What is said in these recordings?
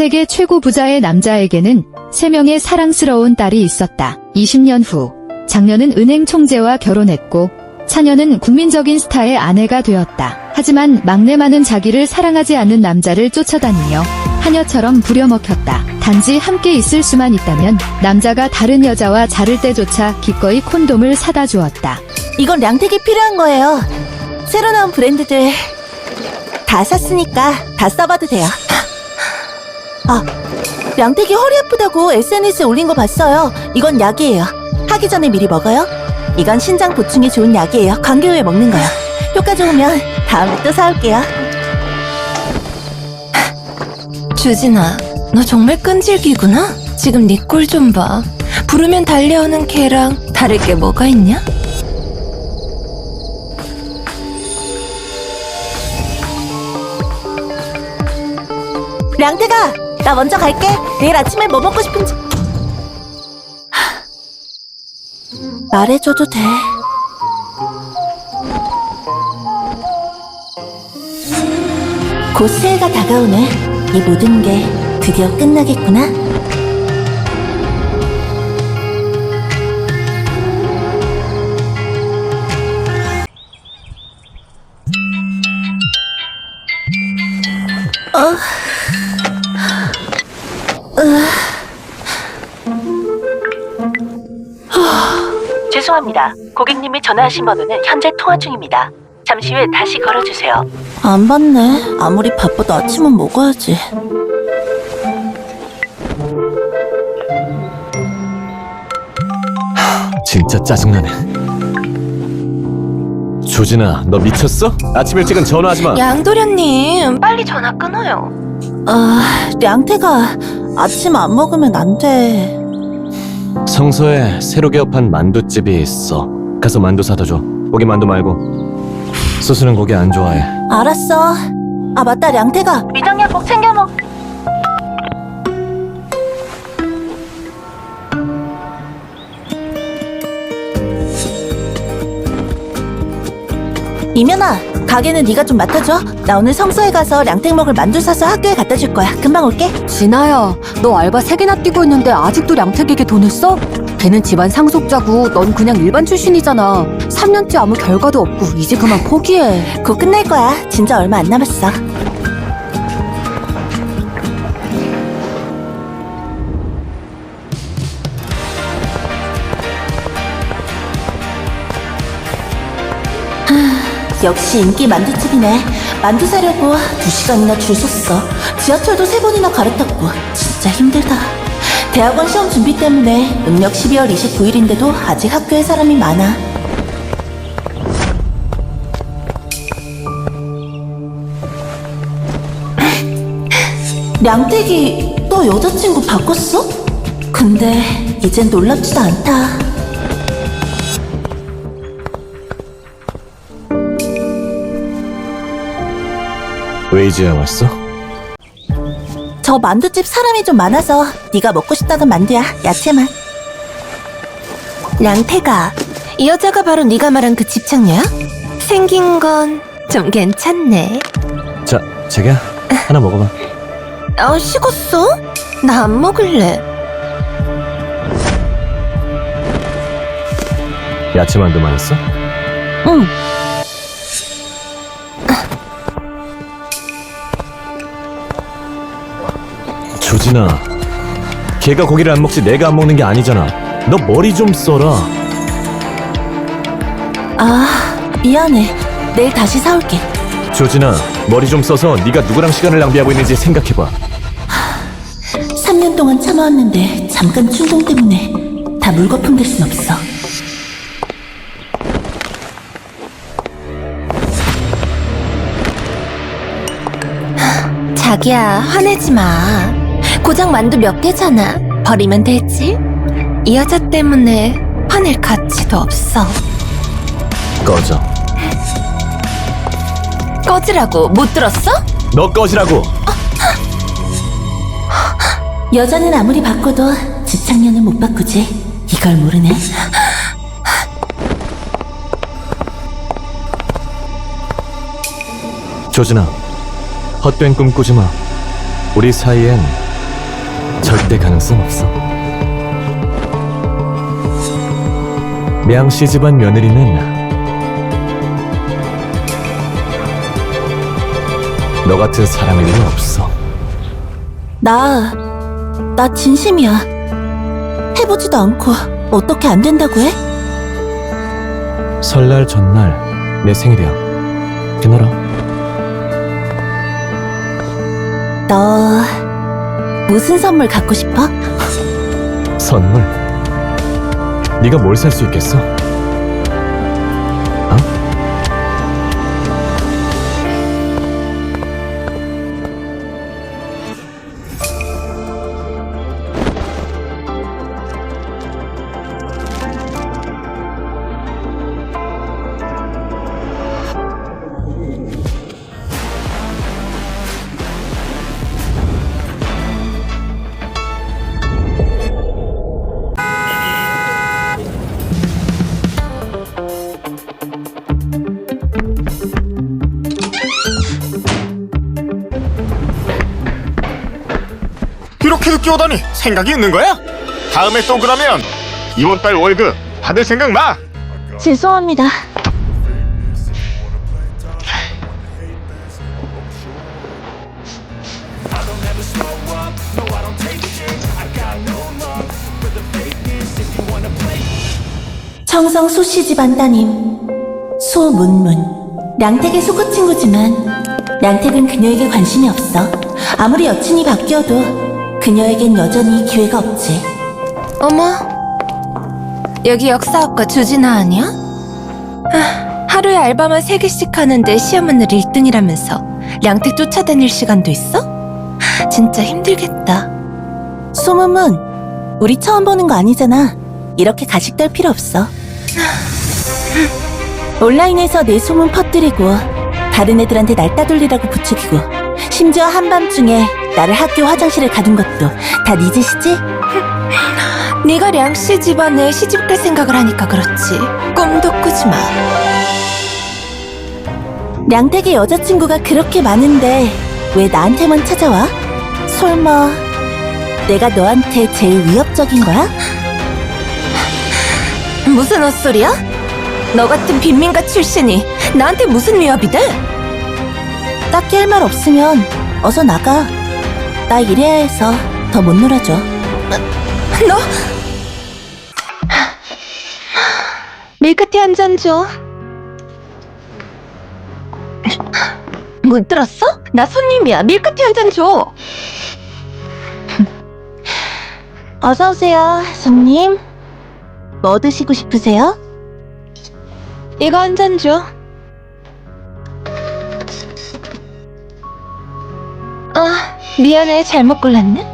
세계 최고 부자의 남자에게는 3명의 사랑스러운 딸이 있었다. 20년 후, 장녀는 은행 총재와 결혼했고, 차녀는 국민적인 스타의 아내가 되었다. 하지만 막내만은 자기를 사랑하지 않는 남자를 쫓아다니며 하녀처럼 부려먹혔다. 단지 함께 있을 수만 있다면 남자가 다른 여자와 자를 때조차 기꺼이 콘돔을 사다 주었다. 이건 량택이 필요한 거예요. 새로 나온 브랜드들 다 샀으니까 다 써봐도 돼요. 아, 량택이 허리 아프다고 SNS에 올린 거 봤어요. 이건 약이에요. 하기 전에 미리 먹어요. 이건 신장 보충에 좋은 약이에요. 관계 후에 먹는 거요. 효과 좋으면 다음에 또 사올게요. 주진아, 너 정말 끈질기구나? 지금 네 꼴 좀 봐. 부르면 달려오는 걔랑 다를 게 뭐가 있냐? 량태가 나 먼저 갈게. 내일 아침에 뭐 먹고 싶은지 하, 말해줘도 돼. 곧 새해가 다가오네. 이 모든 게 드디어 끝나겠구나. 죄송합니다. 고객님이 전화하신 번호는 현재 통화 중입니다. 잠시 후에 다시 걸어주세요. 안 받네. 아무리 바빠도 아침은 먹어야지. 진짜 짜증나네. 조진아, 너 미쳤어? 아침 일찍은 전화하지 마. 양도련님, 빨리 전화 끊어요. 아, 량태가 아침 안 먹으면 안 돼. 성서에 새로 개업한 만두집이 있어. 가서 만두 사다 줘. 고기 만두 말고. 소스는 고기 안 좋아해. 알았어. 아, 맞다, 량태가. 위장약 꼭 챙겨 먹. 이면아, 가게는 네가 좀 맡아줘. 나 오늘 성서에 가서 량택 먹을 만두 사서 학교에 갖다 줄 거야. 금방 올게. 진아야, 너 알바 세개나 뛰고 있는데 아직도 량택에게 돈을 써? 걔는 집안 상속자고 넌 그냥 일반 출신이잖아. 3년째 아무 결과도 없고 이제 그만 포기해. 곧 끝날 거야. 진짜 얼마 안 남았어. 역시 인기 만두집이네. 만두 사려고 두 시간이나 줄 섰어. 지하철도 세 번이나 갈아탔고 진짜 힘들다. 대학원 시험 준비 때문에 음력 12월 29일인데도 아직 학교에 사람이 많아. 량택이 너 여자친구 바꿨어? 근데 이젠 놀랍지도 않다. 왜 이제야 왔어? 저 만두집 사람이 좀 많아서 네가 먹고 싶다던 만두야 야채만. 량태가, 이 여자가 바로 네가 말한 그 집착녀야? 생긴 건 좀 괜찮네. 자, 자기야. 하나 먹어봐. 어, 식었어? 나 안 먹을래. 야채 만두만 있어? 응. 조진아. 걔가 고기를 안 먹지 내가 안 먹는 게 아니잖아. 너 머리 좀 써라. 아 미안해. 내일 다시 사올게. 조진아, 머리 좀 써서 네가 누구랑 시간을 낭비하고 있는지 생각해봐. 3년 동안 참아왔는데 잠깐 충동 때문에 다 물거품 될 순 없어. 자기야, 화내지 마. 고작 만두 몇 개잖아. 버리면 되지. 이 여자 때문에 화낼 가치도 없어. 꺼져. 꺼지라고 못 들었어? 너 꺼지라고. 여자는 아무리 바꿔도 집착년은 못 바꾸지. 이걸 모르네. 조진아, 헛된 꿈 꾸지 마. 우리 사이엔 절대 가능성 없어. 량씨 집안 며느리는 너 같은 사람에게는 없어. 나, 나 진심이야. 해보지도 않고 어떻게 안 된다고 해? 설날 전날 내 생일이야. 그날아. 너, 무슨 선물 갖고 싶어? 선물. 네가 뭘 살 수 있겠어? 어? 이렇게 늦게 오다니 생각이 있는 거야? 다음에 또 그러면 이번 달 월급 받을 생각 마. 죄송합니다. 청성 소씨 집안 따님 소문문 량택의 소꿉친구지만 량택은 그녀에게 관심이 없어 아무리 여친이 바뀌어도 그녀에겐 여전히 기회가 없지 어머, 여기 역사학과 주진아 아니야? 아, 하루에 알바만 3개씩 하는데 시험은 늘 1등이라면서 량택 쫓아다닐 시간도 있어? 진짜 힘들겠다. 소문문 우리 처음 보는 거 아니잖아 이렇게 가식될 필요 없어 온라인에서 내 소문 퍼뜨리고 다른 애들한테 날 따돌리라고 부추기고 심지어 한밤중에 나를 학교 화장실에 가둔 것도 다 네 짓이지? 네가 량씨 집안에 시집 갈 생각을 하니까 그렇지. 꿈도 꾸지 마. 량택의 여자친구가 그렇게 많은데 왜 나한테만 찾아와? 설마 내가 너한테 제일 위협적인 거야? 무슨 헛소리야? 너 같은 빈민가 출신이 나한테 무슨 위협이 돼? 딱히 할 말 없으면 어서 나가 나 이래야 해서 더 못 놀아줘 너 밀크티 한 잔 줘. 못 들었어? 나 손님이야. 밀크티 한 잔 줘. 어서 오세요, 손님. 뭐 드시고 싶으세요? 이거 한 잔 줘. 아, 미안해. 잘못 골랐네.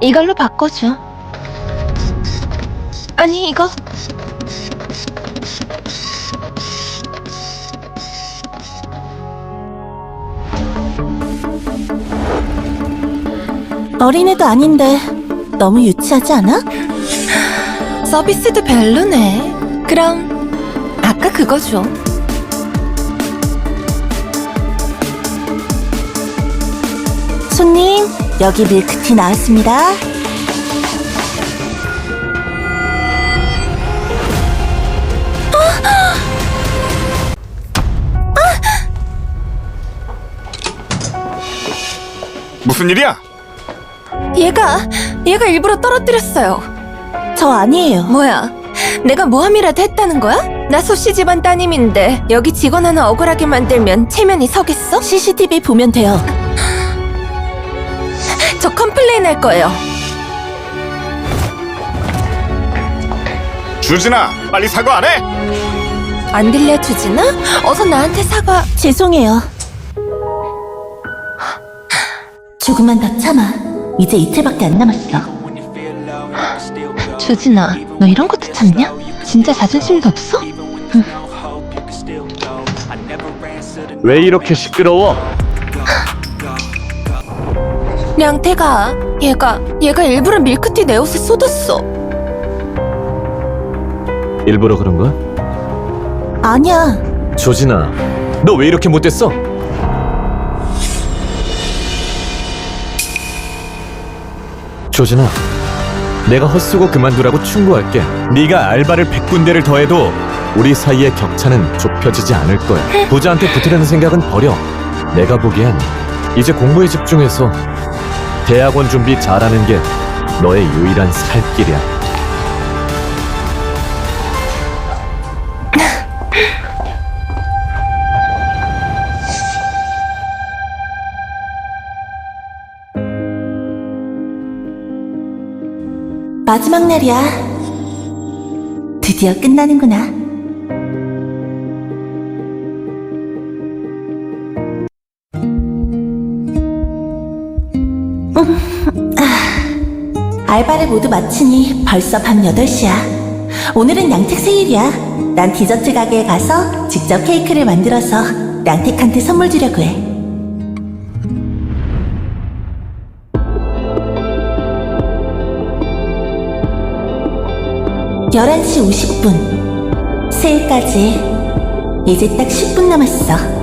이걸로 바꿔줘. 아니, 이거. 어린애도 아닌데 너무 유치하지 않아? 서비스도 별로네. 그럼 아까 그거 줘. 손님, 여기 밀크티 나왔습니다. 무슨 일이야? 얘가 얘가 일부러 떨어뜨렸어요. 저 아니에요. 뭐야? 내가 모함이라도 했다는 거야? 나 소씨 집안 따님인데 여기 직원 하나 억울하게 만들면 체면이 서겠어? CCTV 보면 돼요. 저 컴플레인 할 거예요. 주진아, 빨리 사과 안 해? 안 들려주지나? 어서 나한테 사과. 죄송해요. 조금만 더 참아. 이제 이틀밖에 안 남았어. 주진아, 너 이런 것도 참냐? 진짜 자존심도 없어? 왜 이렇게 시끄러워? 량태가 얘가 얘가 일부러 밀크티 내 옷에 쏟았어. 일부러 그런 거야? 아니야. 조진아, 너 왜 이렇게 못됐어? 조진아, 내가 헛수고 그만두라고 충고할게. 네가 알바를 100군데를 더해도 우리 사이의 격차는 좁혀지지 않을 거야. 부자한테 붙으려는 생각은 버려. 내가 보기엔 이제 공부에 집중해서 대학원 준비 잘하는 게 너의 유일한 살 길이야. 마지막 날이야. 드디어 끝나는구나. 알바를 모두 마치니 벌써 밤 8시야. 오늘은 양택 생일이야. 난 디저트 가게에 가서 직접 케이크를 만들어서 양택한테 선물 주려고 해. 11시 50분. 생일까지 이제 딱 10분 남았어.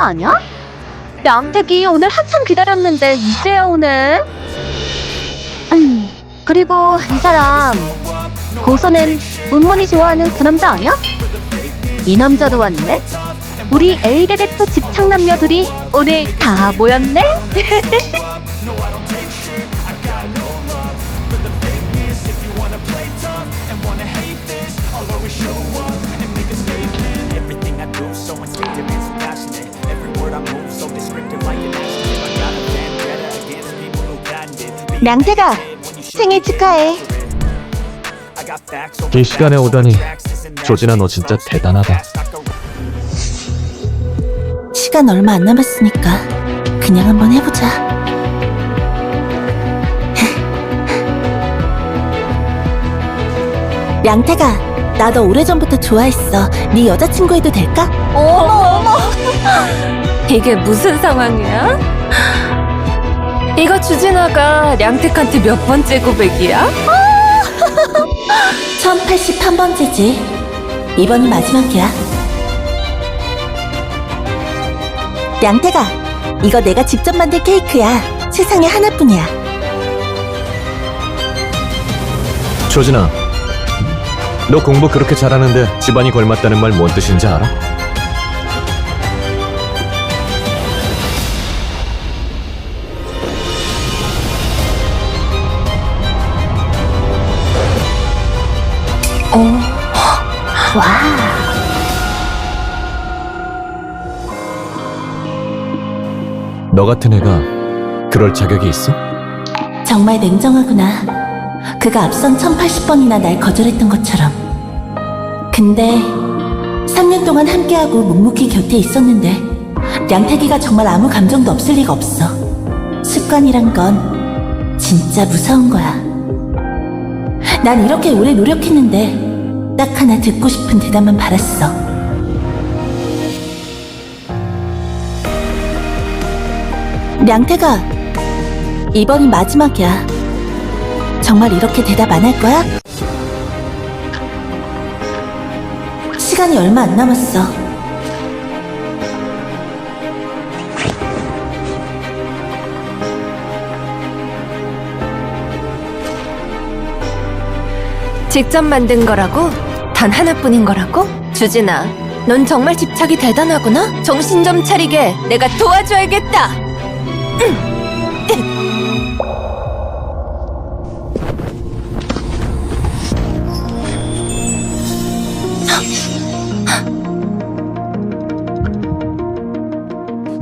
아니야? 양택이 오늘 한참 기다렸는데 이제야 오네. 음, 그리고 이 사람 고선은 문문이 좋아하는 그 남자 아니야? 이 남자도 왔네. 우리 엘게데토 집착남녀들이 오늘 다 모였네. 량태가 생일 축하해. 이 시간에 오다니 조진아 너 진짜 대단하다. 시간 얼마 안 남았으니까 그냥 한번 해보자. 량태가 나 너 오래전부터 좋아했어. 네 여자친구 해도 될까? 어머 어머 이게 무슨 상황이야? 이거 주진아가 량택한테 몇 번째 고백이야? 1081번째지. 이번이 마지막이야. 량태가 이거 내가 직접 만든 케이크야. 세상에 하나뿐이야. 조진아, 너 공부 그렇게 잘하는데 집안이 걸맞다는 말 뭔 뜻인지 알아? 너 같은 애가 그럴 자격이 있어? 정말 냉정하구나. 그가 앞선 1080번이나 날 거절했던 것처럼. 근데 3년 동안 함께하고 묵묵히 곁에 있었는데 량태기가 정말 아무 감정도 없을 리가 없어. 습관이란 건 진짜 무서운 거야. 난 이렇게 오래 노력했는데 딱 하나 듣고 싶은 대답만 받았어. 량태가 이번이 마지막이야. 정말 이렇게 대답 안 할 거야? 시간이 얼마 안 남았어. 직접 만든 거라고? 단 하나뿐인 거라고? 주진아, 넌 정말 집착이 대단하구나? 정신 좀 차리게 내가 도와줘야겠다!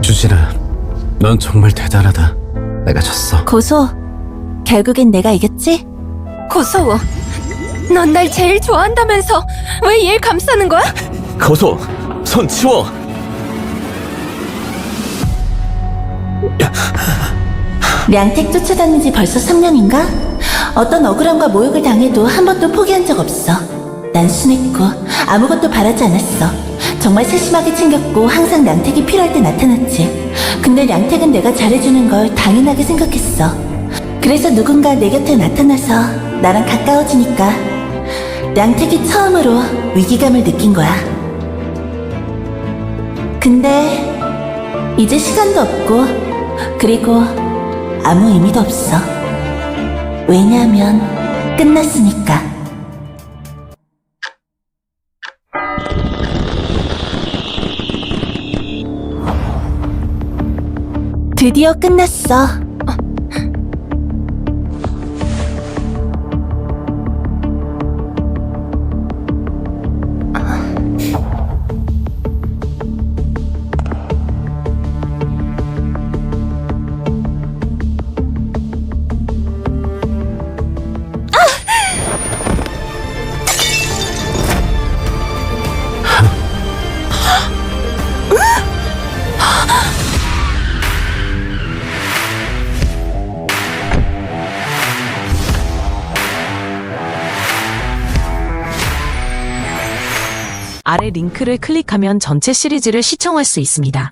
주진아, 넌 정말 대단하다. 내가 졌어. 고소, 결국엔 내가 이겼지? 고소워. 넌 날 제일 좋아한다면서 왜 얘 감싸는 거야? 거소, 손 치워. 량택 쫓아다닌 지 벌써 3년인가? 어떤 억울함과 모욕을 당해도 한 번도 포기한 적 없어. 난 순했고 아무것도 바라지 않았어. 정말 세심하게 챙겼고 항상 량택이 필요할 때 나타났지. 근데 량택은 내가 잘해주는 걸 당연하게 생각했어. 그래서 누군가 내 곁에 나타나서 나랑 가까워지니까 량택이 처음으로 위기감을 느낀 거야. 근데 이제 시간도 없고 그리고 아무 의미도 없어. 왜냐하면 끝났으니까. 드디어 끝났어. 링크를 클릭하면 전체 시리즈를 시청할 수 있습니다.